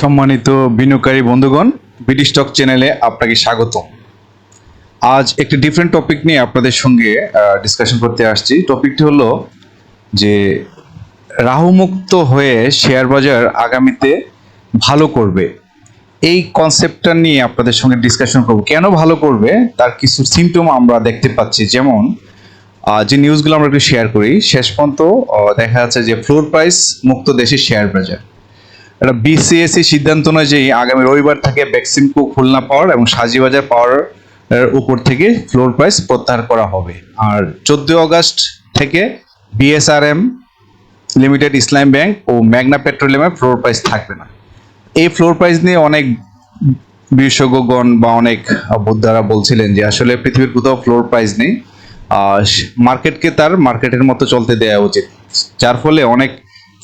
সম্মানিত বিনিয়োগকারী বন্ধুগণ বিডি স্টক চ্যানেলে আপনাকে স্বাগত আজ একটি ডিফারেন্ট টপিক নিয়ে আপনাদের সঙ্গে ডিসকাশন করতে আসছি। টপিকটি হলো যে, রাহুমুক্ত হয়ে শেয়ার বাজার আগামীতে ভালো করবে। এই কনসেপ্টটা নিয়ে আপনাদের সঙ্গে ডিসকাশন করব। কেন ভালো করবে? তার কিছু সিমটম আমরা দেখতে পাচ্ছি। যেমন যে নিউজগুলো আমরা একটু শেয়ার করি, শেষ পর্যন্ত দেখা যাচ্ছে যে ফ্লোর প্রাইস মুক্ত দেশের শেয়ার বাজার। এটা বিসিএসসি সিদ্ধান্ত অনুযায়ী আগামী রবিবার থেকে বেক্সিমকো খুলনা পাওয়ার এবং সাজিবাজার পাওয়ার উপর থেকে ফ্লোর প্রাইস প্রত্যাহার করা হবে। আর চোদ্দই আগস্ট থেকে বিএসআরএম লিমিটেড ইসলাম ব্যাংক ও ম্যাগনা পেট্রোলিয়ামের ফ্লোর প্রাইস থাকবে না। এই ফ্লোর প্রাইস নিয়ে অনেক বিশেষজ্ঞগণ বা অনেক বোদ্ধারা বলছিলেন যে আসলে পৃথিবীর কোথাও ফ্লোর প্রাইস নেই। মার্কেটকে তার মার্কেটের মতো চলতে দেওয়া উচিত। যার ফলে অনেক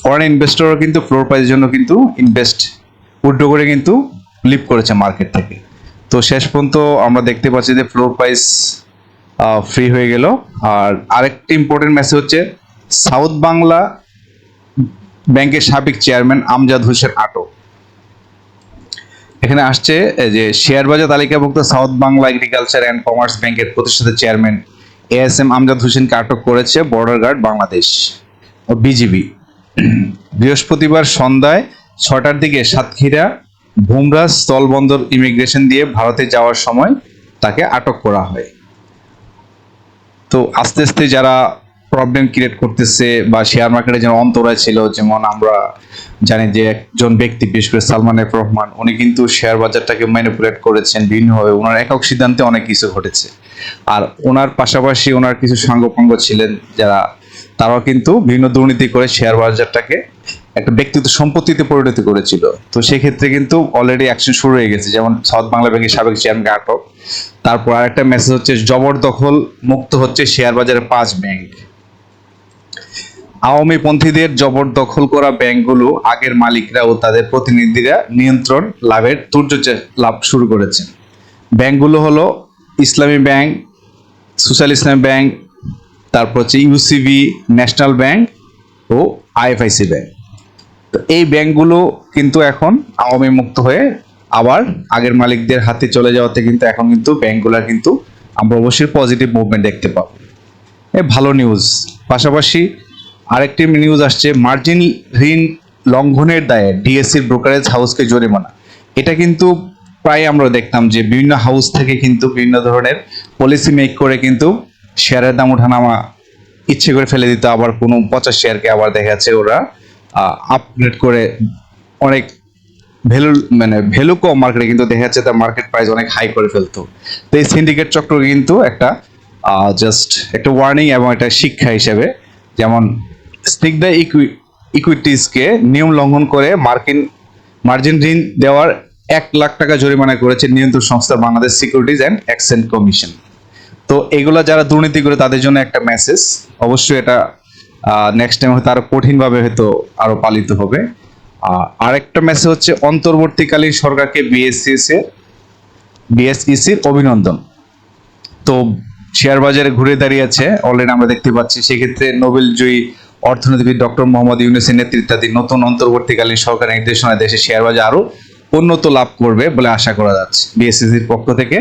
ফরেন ইনভেস্টরও কিন্তু ফ্লোর প্রাইসের জন্য কিন্তু ইনভেস্ট উইড্রো করে কিন্তু লিভ করেছে মার্কেট থেকে। তো শেষ পর্যন্ত আমরা দেখতে পাচ্ছি যে ফ্লোর প্রাইস ফ্রি হয়ে গেল। আর আরেকটি ইম্পর্টেন্ট মেসেজ হচ্ছে সাউথ বাংলা ব্যাংকের সাবেক চেয়ারম্যান আমজাদ হোসেন আটক। এখানে আসছে যে শেয়ার বাজার তালিকাভুক্ত south Bangla agriculture and commerce ব্যাংকের প্রতিষ্ঠাতা chairman A S M Amjad হোসেনকে আটক করেছে বর্ডার গার্ড বাংলাদেশ ও বিজিবি বৃহস্পতিবার সন্ধ্যায় ছটার দিকে সাতক্ষীরা ভুমরাজ স্থলবন্দর ইমিগ্রেশন দিয়ে ভারতে যাওয়ার সময় তাকে আটক করা হয়। তো আস্তে আস্তে যারা প্রবলেম ক্রিয়েট করতেছে বা শেয়ার মার্কেটে যেন অন্তরায় ছিল, যেমন আমরা জানি যে একজন ব্যক্তি, বিশেষ করে সালমান এফ রহমান, উনি কিন্তু শেয়ার বাজারটাকে ম্যানিপুলেট করেছেন বিভিন্নভাবে। ওনার একক সিদ্ধান্তে অনেক কিছু ঘটেছে। আর ওনার পাশাপাশি ওনার কিছু সাঙ্গপাঙ্গ ছিলেন যারা তারাও কিন্তু বিভিন্ন দুর্নীতি করে শেয়ার বাজারটাকে একটা ব্যক্তিগত সম্পত্তিতে পরিণত করেছিল। তো সেক্ষেত্রে কিন্তু অলরেডি অ্যাকশন শুরু হয়ে গেছে। যেমন সাউথ বাংলা ব্যাংকের সাবেক চেয়ারম্যান আটক তারপর আরেকটা মেসেজ হচ্ছে জবরদখল মুক্ত হচ্ছে শেয়ার বাজারের পাঁচ ব্যাংক আওয়ামী পন্থীদের জবরদখল করা ব্যাংকগুলো আগের মালিকরা ও তাদের প্রতিনিধিরা নিয়ন্ত্রণ লাভের তুর্য লাভ শুরু করেছেন। ব্যাংকগুলো হলো ইসলামী ব্যাংক, সোশ্যাল ইসলামী ব্যাংক তারপর হচ্ছে ইউসিবি ন্যাশনাল ব্যাংক ও আইএফআইসি ব্যাংক তো এই ব্যাংকগুলো কিন্তু এখন আওয়ামী মুক্ত হয়ে আবার আগের মালিকদের হাতে চলে যাওয়াতে কিন্তু এখন কিন্তু ব্যাংকগুলোর কিন্তু আমরা অবশ্যই পজিটিভ মুভমেন্ট দেখতে পাবো। এ ভালো নিউজ পাশাপাশি আরেকটি নিউজ আসছে মার্জিন ঋণ লঙ্ঘনের দায়ে ডিএসসির ব্রোকারেজ হাউসকে জরিমানা। এটা কিন্তু প্রায় আমরা দেখতাম যে বিভিন্ন হাউস থেকে কিন্তু বিভিন্ন ধরনের পলিসি মেক করে কিন্তু শেয়ারের দাম ওঠানামা ইচ্ছে করে ফেলে দিত, আবার কোনো পচা শেয়ারকে আবার দেখা যাচ্ছে ওরা আপগ্রেড করে অনেক ভ্যালু মানে ভ্যালু কম মার্কেটে কিন্তু দেখা যাচ্ছে তার মার্কেট প্রাইস অনেক হাই করে ফেলতো। তো এই সিন্ডিকেট চক্র কিন্তু একটা জাস্ট একটা ওয়ার্নিং এবং একটা শিক্ষা হিসেবে, যেমন স্নিগ্ধা ইকুই ইকুইটিসকে নিয়ম লঙ্ঘন করে মার্কিন মার্জিন ঋণ দেওয়ার এক লাখ টাকা জরিমানা করেছে নিয়ন্ত্রণ সংস্থা Bangladesh securities and exchange commission তো এগুলা যারা দুর্নীতি করে তাদের জন্য একটা মেসেজ অবশ্যই এটা নেক্সট টাইম হয়তো আরও কঠিনভাবে হয়তো আরও পালিত হবে। আরেকটা মেসেজ হচ্ছে, অন্তর্বর্তীকালীন সরকারকে বিএসসিএস এর বিএসইসির অভিনন্দন। তো শেয়ার বাজারে ঘুরে দাঁড়িয়েছে অলরেডি আমরা দেখতে পাচ্ছি, সেক্ষেত্রে নোবেল জয়ী অর্থনীতিবিদ ডক্টর মোহাম্মদ ইউনুসের নেতৃত্বাধীন নতুন অন্তর্বর্তীকালীন সরকারের নির্দেশনায় দেশে শেয়ার বাজার আরও উন্নত লাভ করবে বলে আশা করা যাচ্ছে বিএসসিসির পক্ষ থেকে।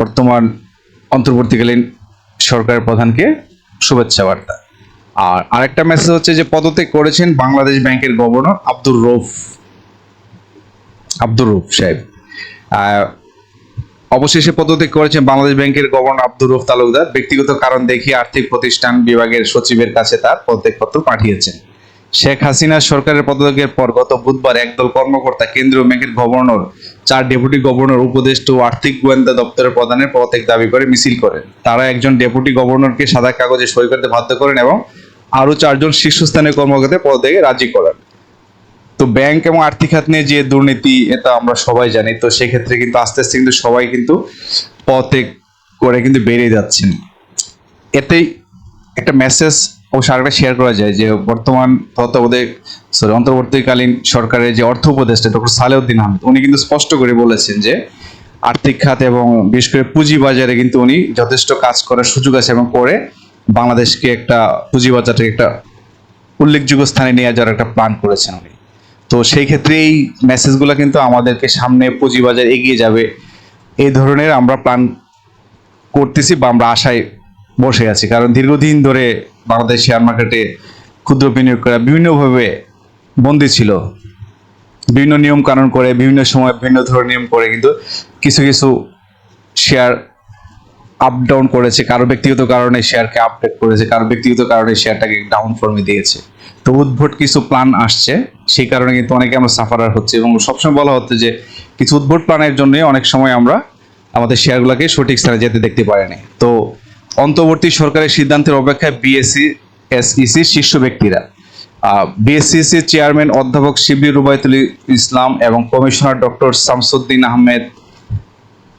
বর্তমান অন্তর্বর্তীকালীন সরকারের প্রধানকে শুভেচ্ছা বার্তা। আর আরেকটা মেসেজ হচ্ছে যে পদত্যাগ করেছেন বাংলাদেশ ব্যাংকের গভর্নর আব্দুর রৌফ আব্দুর রৌফ সাহেব। অবশেষে পদত্যাগ করেছেন বাংলাদেশ ব্যাংকের গভর্নর আব্দুর রৌফ তালুকদার। ব্যক্তিগত কারণ দেখিয়ে আর্থিক প্রতিষ্ঠান বিভাগের সচিবের কাছে তার পদত্যাগপত্র পাঠিয়েছেন। শেখ হাসিনা সরকারের পদত্যাগের পর গত বুধবার একদল কর্মকর্তা, কেন্দ্রীয় ব্যাংকের গভর্নর, চার ডেপুটি গভর্নর, উপদেষ্টা ও আর্থিক গোয়েন্দা দপ্তরের প্রধানের পদত্যাগ দাবি করে মিছিল করেন তারা একজন ডেপুটি গভর্নরকে সাদা কাগজে সই করতে বাধ্য করেন এবং আরও চারজন শীর্ষস্থানীয় কর্মকর্তা পদত্যাগে রাজি করেন। তো ব্যাংক এবং আর্থিক খাত নিয়ে যে দুর্নীতি, এটা আমরা সবাই জানি। তো সেক্ষেত্রে কিন্তু আস্তে আস্তে কিন্তু সবাই কিন্তু পথে করে কিন্তু বেরিয়ে যাচ্ছেন। এতেই একটা মেসেজ অবশ্য আরেকটা শেয়ার করা যায় যে বর্তমান তত্ত্বাবধায়ক সরি অন্তর্বর্তীকালীন সরকারের যে অর্থ উপদেষ্টা ডক্টর সালেউদ্দিন আহমেদ, উনি কিন্তু স্পষ্ট করে বলেছেন যে আর্থিক খাত এবং বিশেষ করে পুঁজি বাজারে কিন্তু উনি যথেষ্ট কাজ করার সুযোগ আছে এবং করে বাংলাদেশকে একটা পুঁজি বাজারকে একটা উল্লেখযোগ্য স্থানে নিয়ে যাওয়ার একটা প্ল্যান করেছেন উনি। তো সেই ক্ষেত্রে এই মেসেজগুলো কিন্তু আমাদেরকে সামনে পুঁজিবাজার এগিয়ে যাবে এই ধরনের আমরা প্ল্যান করতেছি বা আমরা আশায় বসে আছি। কারণ দীর্ঘদিন ধরে বাংলাদেশ শেয়ার মার্কেটে ক্ষুদ্র বিনিয়োগকারীরা বিভিন্নভাবে বন্দী ছিল। বিভিন্ন নিয়ম কানুন করে, বিভিন্ন সময় বিভিন্ন ধরনের নিয়ম করে কিন্তু কিছু কিছু শেয়ার আপ ডাউন করেছে। কারও ব্যক্তিগত কারণে শেয়ারকে আপডেট করেছে, কারও ব্যক্তিগত কারণে শেয়ারটাকে ডাউন ফর্মে দিয়েছে। তো উদ্ভট কিছু প্ল্যান আসছে, সেই কারণে কিন্তু অনেকে আমরা সাফারার হচ্ছে এবং সবসময় বলা হচ্ছে যে কিছু উদ্ভট প্ল্যানের জন্য অনেক সময় আমরা আমাদের শেয়ারগুলোকে সঠিক স্থানে যেতে দেখতে পারিনি তো অন্তর্বর্তী সরকারের সিদ্ধান্তের অপেক্ষায় বিএসসি এসইসি শীর্ষ ব্যক্তিরা। বিএসসিসি চেয়ারম্যান অধ্যাপক শিবির রুবায়তুল ইসলাম এবং commissioner doctor Shamsuddin Ahmed,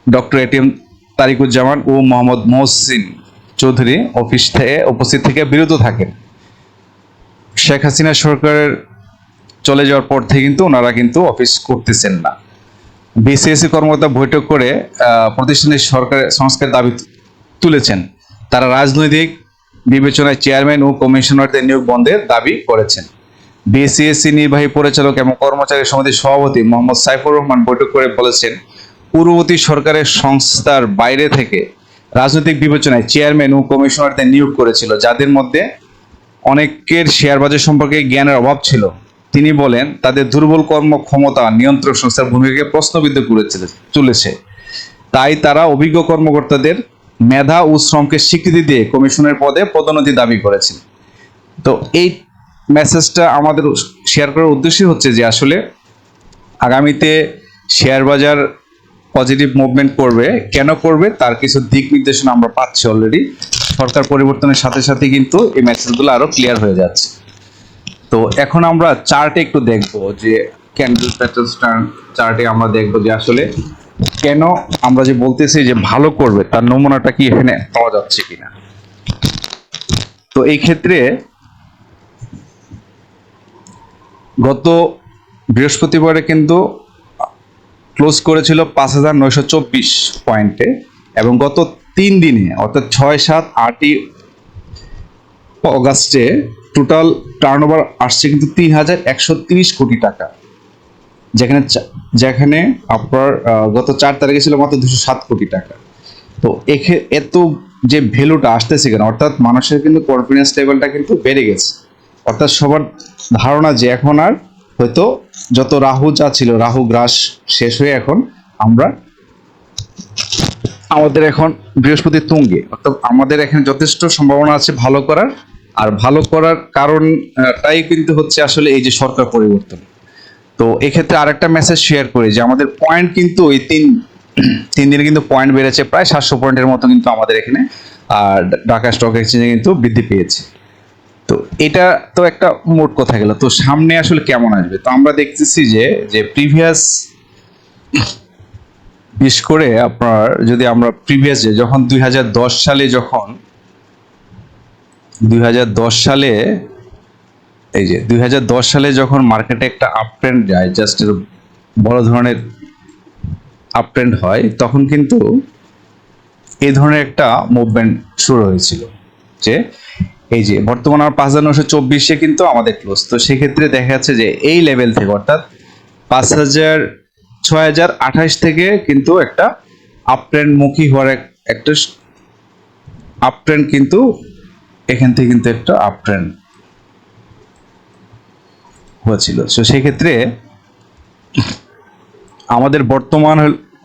doctor ATM Tarikuzzaman ও মোহাম্মদ মহসিন চৌধুরী অফিস থেকে উপস্থিত থেকে বিরত থাকেন। শেখ হাসিনা সরকারের চলে যাওয়ার পর থেকে কিন্তু ওনারা কিন্তু অফিস করতেছেন না। বিসিএসসি কর্মকর্তা বৈঠক করে প্রতিষ্ঠানের সরকারের সংস্কার দাবি তুলেছেন। তারা রাজনৈতিক বিবেচনায় চেয়ারম্যান ও কমিশনারদের নিয়োগ বন্ধের দাবি করেছেন। বিসিএসসি নির্বাহী পরিচালক এবং কর্মচারী সমিতির সভাপতি মোহাম্মদ সাইফুর রহমান বৈঠক করে বলেছেন, পূর্ববর্তী সরকারের সংস্থার বাইরে থেকে রাজনৈতিক বিবেচনায় চেয়ারম্যান ও কমিশনারদের নিয়োগ করেছিল, যাদের মধ্যে অনেকের শেয়ার বাজার সম্পর্কে জ্ঞানের অভাব ছিল। তিনি বলেন, তাদের দুর্বল কর্মক্ষমতা নিয়ন্ত্রক সংস্থার ভূমিকাকে প্রশ্নবিদ্ধ করেছিল চলেছে তাই তারা অভিজ্ঞ কর্মকর্তাদের মেধা ও শ্রমকে স্বীকৃতি দিয়ে কমিশনের পদে পদোন্নতি দাবি করেছেন। তো এই মেসেজটা আমাদের শেয়ার করার উদ্দেশ্য হচ্ছে যে আসলে আগামীতে শেয়ার বাজার পজিটিভ মুভমেন্ট করবে, কেন করবে তার কিছু দিক নির্দেশনা আমরা পাচ্ছি অলরেডি সরকার পরিবর্তনের সাথে সাথে কিন্তু এই মেসেজগুলো আরও ক্লিয়ার হয়ে যাচ্ছে। তো এখন আমরা চার্টে একটু দেখব যে ক্যান্ডেল প্যাটার্ন চার্টে আমরা দেখব যে আসলে কেন আমরা যে বলতেছি যে ভালো করবে, তার নমুনাটা কি এখানে পাওয়া যাচ্ছে কিনা? তো এই ক্ষেত্রে গত বৃহস্পতিবারে কিন্তু ক্লোজ করেছিল পাঁচ হাজার নয়শো চব্বিশ পয়েন্টে এবং গত তিন দিনে, অর্থাৎ ছয়, সাত, আটই অগাস্টে টোটাল টার্ন ওভার আসছে কিন্তু তিন হাজার একশো তিরিশ কোটি টাকা। যেখানে যেখানে আপনার গত চার তারিখে ছিল মাত্র দুশো সাত কোটি টাকা। তো এখে, এত যে ভ্যালুটা আসতেছে কেন? অর্থাৎ মানুষের কিন্তু কনফিডেন্স লেভেলটা কিন্তু বেড়ে গেছে। অর্থাৎ সবার ধারণা যে এখন আর হয়তো যত রাহু যা ছিল, রাহু গ্রাস শেষ হয়ে এখন আমরা, আমাদের এখন বৃহস্পতি তুঙ্গে। অর্থাৎ আমাদের এখানে যথেষ্ট সম্ভাবনা আছে ভালো করার, আর ভালো করার কারণটাই কিন্তু হচ্ছে আসলে এই যে সরকার পরিবর্তন। তো এক্ষেত্রে আরেকটা মেসেজ শেয়ার করি যে আমাদের পয়েন্ট কিন্তু ওই তিন তিন দিনে কিন্তু পয়েন্ট বেড়েছে প্রায় সাতশো পয়েন্টের মতো কিন্তু আমাদের এখানে, আর ঢাকা স্টক এক্সচেঞ্জে কিন্তু বৃদ্ধি পেয়েছে। তো এটা তো একটা মোট কথা গেল। তো সামনে আসলে কেমন আসবে? তো আমরা দেখতেছি যে যে প্রিভিয়াস বিশেষ করে আপনার যদি আমরা প্রিভিয়াস যে, যখন দুই হাজার দশ সালে যখন, দুই হাজার দশ সালে এই যে দুই হাজার দশ সালে যখন মার্কেটে একটা আপ ট্রেন্ড যায় জাস্ট বড় ধরনের আপ ট্রেন্ড হয়, তখন কিন্তু এই ধরনের একটা মুভমেন্ট শুরু হয়েছিল। যে এই যে বর্তমানে আমার পাঁচ হাজার নশো চব্বিশে কিন্তু আমাদের ক্লোজ তো সেক্ষেত্রে দেখা যাচ্ছে যে এই লেভেল থেকে অর্থাৎ পাঁচ হাজার, ছয় হাজার আঠাশ থেকে কিন্তু একটা আপ ট্রেন্ড মুখী হওয়ার একটা আপ ট্রেন্ড কিন্তু এখান থেকে কিন্তু একটা আপ ট্রেন্ড হয়েছিল। তো সেক্ষেত্রে আমাদের বর্তমান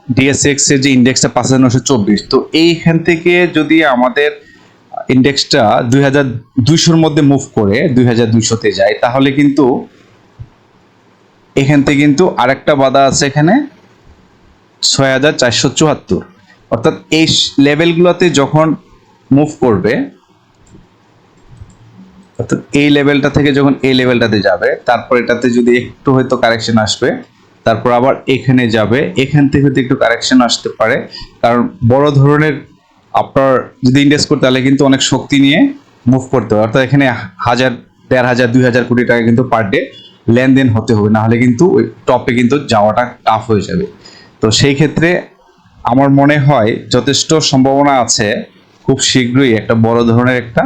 ডিএসএক্স এর যে ইন্ডেক্সটা পাঁচ হাজার নশো চব্বিশ, তো এইখান থেকে যদি আমাদের ইন্ডেক্সটা দুই হাজার দুইশোর মধ্যে মুভ করে দুই হাজার দুইশোতে যায়, তাহলে কিন্তু এখান থেকে কিন্তু আরেকটা বাধা আছে এখানে ছয় হাজার চারশো চুয়াত্তর। অর্থাৎ এই লেভেলগুলোতে যখন মুভ করবে অর্থাৎ এই লেভেলটা থেকে যখন এই লেভেলটাতে যাবে, তারপর এটাতে যদি একটু হয়তো কারেকশন আসবে, তারপর আবার এখানে যাবে, এখান থেকে হয়তো একটু কারেকশন আসতে পারে। কারণ বড় ধরনের আপনার যদি ইনভেস্ট করতে তাহলে কিন্তু অনেক শক্তি নিয়ে মুভ করতে হবে অর্থাৎ এখানে হাজার, দেড় হাজার, দুই হাজার কোটি টাকা কিন্তু পার ডে লেনদেন হতে হবে। না হলে কিন্তু ওই টপে কিন্তু যাওয়াটা টাফ হয়ে যাবে। তো সেই ক্ষেত্রে আমার মনে হয় যথেষ্ট সম্ভাবনা আছে খুব শীঘ্রই একটা বড় ধরনের একটা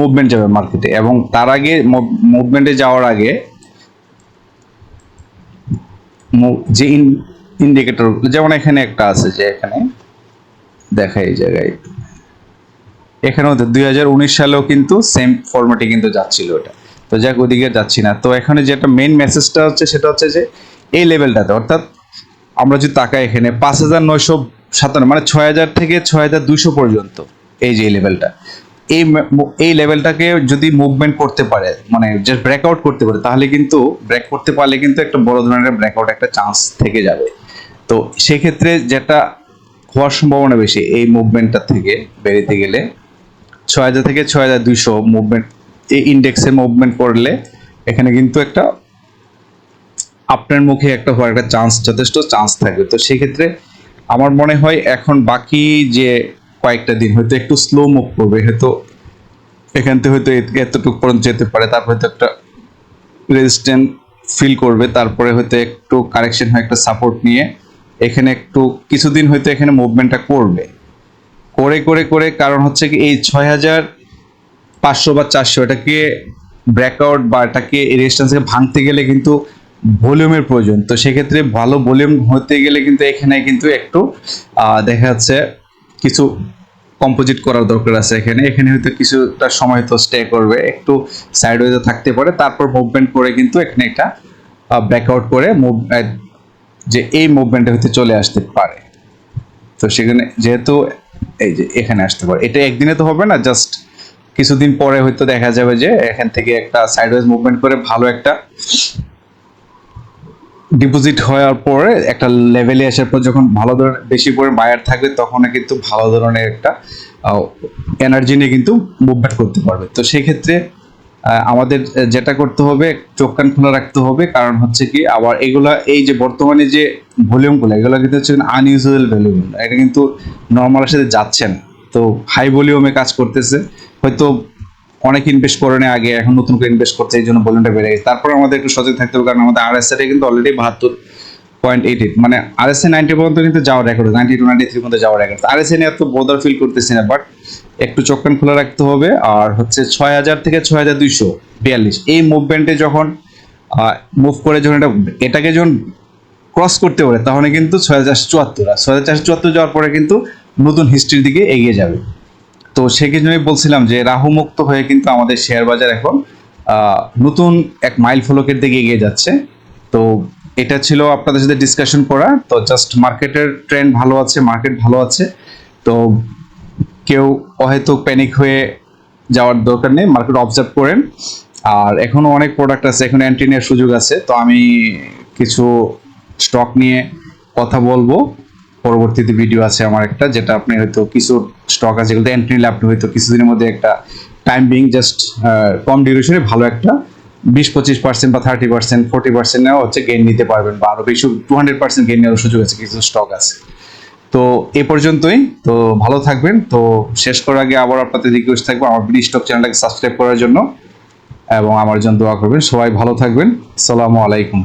মুভমেন্ট যাবে মার্কেটে এবং তার আগে মুভমেন্টে যাওয়ার আগে যে ইন্ডিকেটর যেমন এখানে একটা আছে যে এখানে দেখা এই জায়গায়। এখানেও দুই হাজার উনিশ সালেও কিন্তু সেম ফরম্যাটে কিন্তু যাচ্ছিল ওটা তো যাক, ওদিকে যাচ্ছি না। তো এখানে যেটা মেন মেসেজটা হচ্ছে, সেটা হচ্ছে যে এই লেভেলটাতে অর্থাৎ আমরা যদি তাকাই এখানে, পাঁচ হাজার নয়শো সাতান্ন মানে ছয় হাজার থেকে ছয় হাজার দুশো পর্যন্ত এই যে লেভেলটা এই এই লেভেলটাকে যদি মুভমেন্ট করতে পারে মানে জাস্ট ব্রেকআউট করতে পারে, তাহলে কিন্তু ব্রেক করতে পারলে কিন্তু একটা বড় ধরনের ব্রেকআউট একটা চান্স থেকে যাবে। তো সেক্ষেত্রে যেটা হওয়ার সম্ভাবনা বেশি এই মুভমেন্টটা থেকে বেরোতে গেলে, ছয় হাজার থেকে ছয় হাজার দুইশো মুভমেন্ট এই ইন্ডেক্সে মুভমেন্ট করলে এখানে কিন্তু একটা আপনার মুখে একটা হওয়ার একটা চান্স যথেষ্ট চান্স থাকবে। তো সেক্ষেত্রে আমার মনে হয় এখন বাকি যে কয়েকটা দিন হয়তো একটু স্লো মুভ করবে, হয়তো এখান থেকে হয়তো এত- এতটুকু পর্যন্ত যেতে পারে, তারপর হয়তো একটা রেজিস্ট্যান্ট ফিল করবে, তারপরে হয়তো একটু কারেকশন হয়, একটা সাপোর্ট নিয়ে এখানে একটু কিছুদিন হয়তো এখানে মুভমেন্টটা করবে। করে করে করে কারণ হচ্ছে কি এই ছয় হাজার পাঁচশো বা চারশো এটাকে ব্রেকআউট বা এটাকে রেজিস্ট্যান্সকে ভাঙতে গেলে কিন্তু ভলিউমের প্রয়োজন। তো সেক্ষেত্রে ভালো ভলিউম হতে গেলে কিন্তু এখানে কিন্তু একটু দেখা যাচ্ছে কিছু কম্পোজিট করার দরকার আছে এখানে। এখানে হয়তো কিছুটা সময় তো স্টে করবে। একটু সাইড ওয়েতে থাকতে পারে। তারপর মুভমেন্ট করে কিন্তু এখানে একটা ব্যাকআউট করে মুভ যে এই মুভমেন্টটা হয়তো চলে আসতে পারে। তো সেখানে যেহেতু এই যে এখানে আসতে পারে। এটা একদিনে তো হবে না জাস্ট কিছুদিন পরে হয়তো দেখা যাবে যে এখান থেকে একটা সাইডওয়েজ মুভমেন্ট করে ভালো একটা ডিপোজিট হওয়ার পরে একটা লেভেলে আসার পর যখন ভালো ধরনের বেশি করে বায়ার থাকবে তখন কিন্তু ভালো ধরনের একটা এনার্জি নিয়ে কিন্তু মুভমেন্ট করতে পারবে। তো সেক্ষেত্রে আহ, আমাদের যেটা করতে হবে চোখ কান খোলা রাখতে হবে কারণ হচ্ছে কি আবার এগুলা এই যে বর্তমানে যে ভলিউমগুলো এগুলো কিন্তু হচ্ছে আনইউজুয়াল ভলিউম এটা কিন্তু নর্মালের সাথে যাচ্ছে না। তো হাই ভলিউমে কাজ করতেছে। হয়তো অনেক ইনভেস্ট করে নেয় আগে, এখন নতুন করে ইনভেস্ট করছে, এই জন্য ভলিউমটা বেড়ে গেছে। তারপর আমাদের একটু সচেতন থাকতে হবে, কারণ আমাদের আর এস কিন্তু অলরেডি বাহাত্তর পয়েন্ট এইট এইট মানে আর এস নাইনটি পর্যন্ত কিন্তু যাওয়ার record ninety two ninety three পর্যন্ত যাওয়ার রেকর্ড আর এস নিয়ে এত বোদার ফিল করতেছি না বাট একটু চোখ কান খোলা রাখতে হবে। আর হচ্ছে ছয় হাজার থেকে ছয় হাজার দুইশো বিয়াল্লিশ। এই মুভমেন্টে যখন মুভ করে যখন এটা, এটাকে যখন ক্রস করতে পারে, তাহলে কিন্তু ছয় হাজার চুয়াত্তর, আর ছয় হাজার চারশো চুয়াত্তর যাওয়ার পরে কিন্তু নতুন হিস্ট্রির দিকে এগিয়ে যাবে। তো সেক্ষেত্রে বলছিলাম যে রাহু মুক্ত হয়ে কিন্তু আমাদের শেয়ার বাজার এখন নতুন এক মাইল ফলকের দিকে এগিয়ে যাচ্ছে। তো এটা ছিল আপনাদের সাথে ডিসকাশন করা। তো জাস্ট মার্কেটের ট্রেন্ড ভালো আছে মার্কেট ভালো আছে। তো কেউ হয়তো প্যানিক হয়ে যাওয়ার দরকার নেই মার্কেট অবজার্ভ করেন। আর এখনও অনেক প্রোডাক্ট আছে, এখন এন্ট্রি নেওয়ার সুযোগ আছে। তো আমি কিছু স্টক নিয়ে কথা বলব। পরবর্তীতে ভিডিও আছে আমার একটা, যেটা আপনি হয়তো কিছু স্টক আছে যেগুলো এন্ট্রি নিলে হয়তো কিছুদিনের মধ্যে একটা টাইম বিং জাস্ট কম ডিউরেশনে ভালো একটা বিশ পঁচিশ পার্সেন্ট বা থার্টি পার্সেন্ট ফোর্টি পার্সেন্ট হচ্ছে গেইন নিতে পারবেন বা আরও বেশি টু হান্ড্রেড পার্সেন্ট গেইন নেওয়ার সুযোগ আছে, কিছু স্টক আছে। তো এ পর্যন্তই, তো ভালো থাকবেন। তো শেষ করার আগে আবার আপনাদের রিকোয়েস্ট থাকবে আমার বিডি স্টক চ্যানেলটাকে সাবস্ক্রাইব করার জন্য এবং আমার জন্য দোয়া করবেন। সবাই ভালো থাকবেন। সালামু আলাইকুম।